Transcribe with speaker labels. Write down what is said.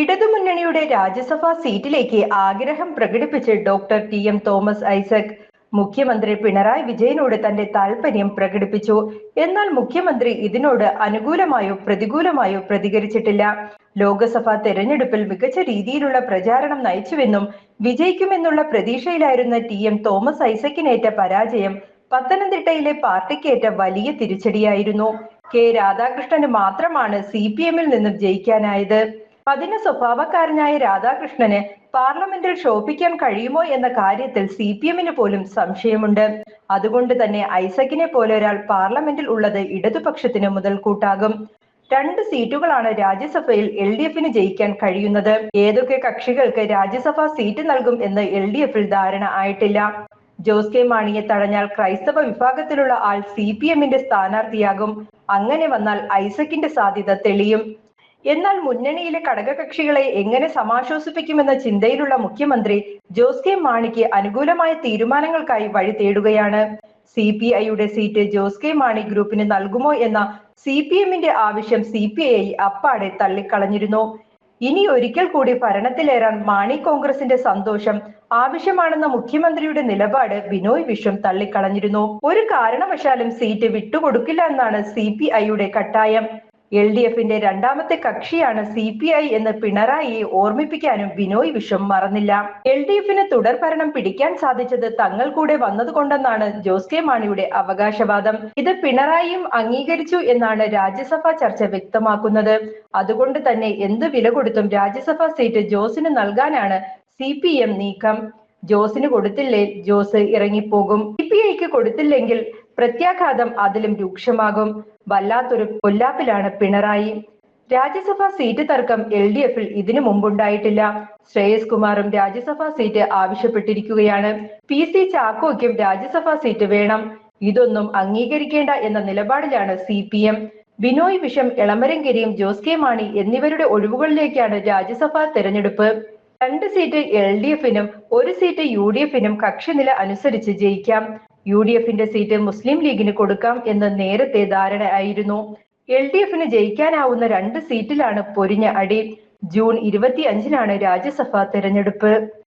Speaker 1: ഇടതുമുന്നണിയുടെ രാജ്യസഭാ സീറ്റിലേക്ക് ആഗ്രഹം പ്രകടിപ്പിച്ച് doctor T M Thomas Isaac. മുഖ്യമന്ത്രി പിണറായി വിജയനോട് തന്റെ താൽപര്യം പ്രകടിപ്പിച്ചു. എന്നാൽ മുഖ്യമന്ത്രി ഇതിനോട് അനുകൂലമായോ പ്രതികൂലമായോ പ്രതികരിച്ചിട്ടില്ല. ലോക്സഭാ തെരഞ്ഞെടുപ്പിൽ മികച്ച രീതിയിലുള്ള പ്രചാരണം നയിച്ചുവെന്നും വിജയിക്കുമെന്നുള്ള പ്രതീക്ഷയിലായിരുന്ന ടി എം തോമസ് ഐസക്കിനേറ്റ പരാജയം പത്തനംതിട്ടയിലെ പാർട്ടിക്കേറ്റ വലിയ തിരിച്ചടിയായിരുന്നു. കെ രാധാകൃഷ്ണന് മാത്രമാണ് സി പി എമ്മിൽ നിന്നും ജയിക്കാനായത്. പതിന സ്വഭാവക്കാരനായ രാധാകൃഷ്ണന് പാർലമെന്റിൽ ശോഭിക്കാൻ കഴിയുമോ എന്ന കാര്യത്തിൽ സി പി എമ്മിന് പോലും സംശയമുണ്ട്. അതുകൊണ്ട് തന്നെ ഐസക്കിനെ പോലെ ഒരാൾ പാർലമെന്റിൽ ഉള്ളത് ഇടതുപക്ഷത്തിന് മുതൽക്കൂട്ടാകും. രണ്ട് സീറ്റുകളാണ് രാജ്യസഭയിൽ എൽ ഡി എഫിന് ജയിക്കാൻ കഴിയുന്നത്. ഏതൊക്കെ കക്ഷികൾക്ക് രാജ്യസഭാ സീറ്റ് നൽകും എന്ന് എൽ ഡി എഫിൽ ധാരണ ആയിട്ടില്ല. ജോസ് കെ മാണിയെ തടഞ്ഞാൽ ക്രൈസ്തവ വിഭാഗത്തിലുള്ള ആൾ സി പി എമ്മിന്റെ സ്ഥാനാർത്ഥിയാകും. അങ്ങനെ വന്നാൽ ഐസക്കിന്റെ സാധ്യത തെളിയും. എന്നാൽ മുന്നണിയിലെ ഘടകകക്ഷികളെ എങ്ങനെ സമാശ്വസിപ്പിക്കുമെന്ന ചിന്തയിലുള്ള മുഖ്യമന്ത്രി ജോസ് കെ മാണിക്ക് അനുകൂലമായ തീരുമാനങ്ങൾക്കായി വഴി തേടുകയാണ്. സി പി ഐയുടെ സീറ്റ് ജോസ് കെ മാണി ഗ്രൂപ്പിന് നൽകുമോ എന്ന സി പി എമ്മിന്റെ ആവശ്യം സി പി ഐ അപ്പാടെ തള്ളിക്കളഞ്ഞിരുന്നു. ഇനി ഒരിക്കൽ കൂടി ഭരണത്തിലേറാൻ മാണി കോൺഗ്രസിന്റെ സന്തോഷം ആവശ്യമാണെന്ന മുഖ്യമന്ത്രിയുടെ നിലപാട് ബിനോയ് വിശ്വം തള്ളിക്കളഞ്ഞിരുന്നു. ഒരു കാരണവശാലും സീറ്റ് വിട്ടുകൊടുക്കില്ല എന്നാണ് സി പി ഐയുടെ കട്ടായം. എൽ ഡി എഫിന്റെ രണ്ടാമത്തെ കക്ഷിയാണ് സി പി ഐ എന്ന് പിണറായിയെ ഓർമ്മിപ്പിക്കാനും ബിനോയ് വിശ്വം മറന്നില്ല. എൽ ഡി എഫിന് തുടർ ഭരണം പിടിക്കാൻ സാധിച്ചത് തങ്ങൾ കൂടെ വന്നതുകൊണ്ടെന്നാണ് ജോസ് കെ മാണിയുടെ അവകാശവാദം. ഇത് പിണറായിയും അംഗീകരിച്ചു എന്നാണ് രാജ്യസഭാ ചർച്ച വ്യക്തമാക്കുന്നത്. അതുകൊണ്ട് തന്നെ എന്ത് വില കൊടുത്തും രാജ്യസഭാ സീറ്റ് ജോസിന് നൽകാനാണ് സി പി എം നീക്കം. ജോസിന് കൊടുത്തില്ലേ ജോസ് ഇറങ്ങിപ്പോകും. സി പി ഐക്ക് കൊടുത്തില്ലെങ്കിൽ പ്രത്യാഘാതം അതിലും രൂക്ഷമാകും. വല്ലാത്തൊരു കൊല്ലാപ്പിലാണ് പിണറായി. രാജ്യസഭാ സീറ്റ് തർക്കം എൽ ഡി എഫിൽ ഇതിനു മുമ്പുണ്ടായിട്ടില്ല. ശ്രേയസ് കുമാറും രാജ്യസഭാ സീറ്റ് ആവശ്യപ്പെട്ടിരിക്കുകയാണ്. പി സി ചാക്കോയ്ക്കും രാജ്യസഭാ സീറ്റ് വേണം. ഇതൊന്നും അംഗീകരിക്കേണ്ട എന്ന നിലപാടിലാണ് സി പി എം. ബിനോയ് വിഷം ഇളമരങ്കരിയും ജോസ് കെ മാണി എന്നിവരുടെ ഒഴിവുകളിലേക്കാണ് രാജ്യസഭാ തെരഞ്ഞെടുപ്പ്. രണ്ട് സീറ്റ് എൽ ഡി എഫിനും ഒരു സീറ്റ് യു ഡി എഫിനും കക്ഷിനില അനുസരിച്ച് ജയിക്കാം. യു ഡി എഫിന്റെ സീറ്റ് മുസ്ലിം ലീഗിന് കൊടുക്കാം എന്ന് നേരത്തെ ധാരണയായിരുന്നു. എൽ ഡി എഫിന് ജയിക്കാനാവുന്ന രണ്ട് സീറ്റിലാണ് പൊരിഞ്ഞ അടി. ജൂൺ ഇരുപത്തി അഞ്ചിനാണ് രാജ്യസഭാ തെരഞ്ഞെടുപ്പ്.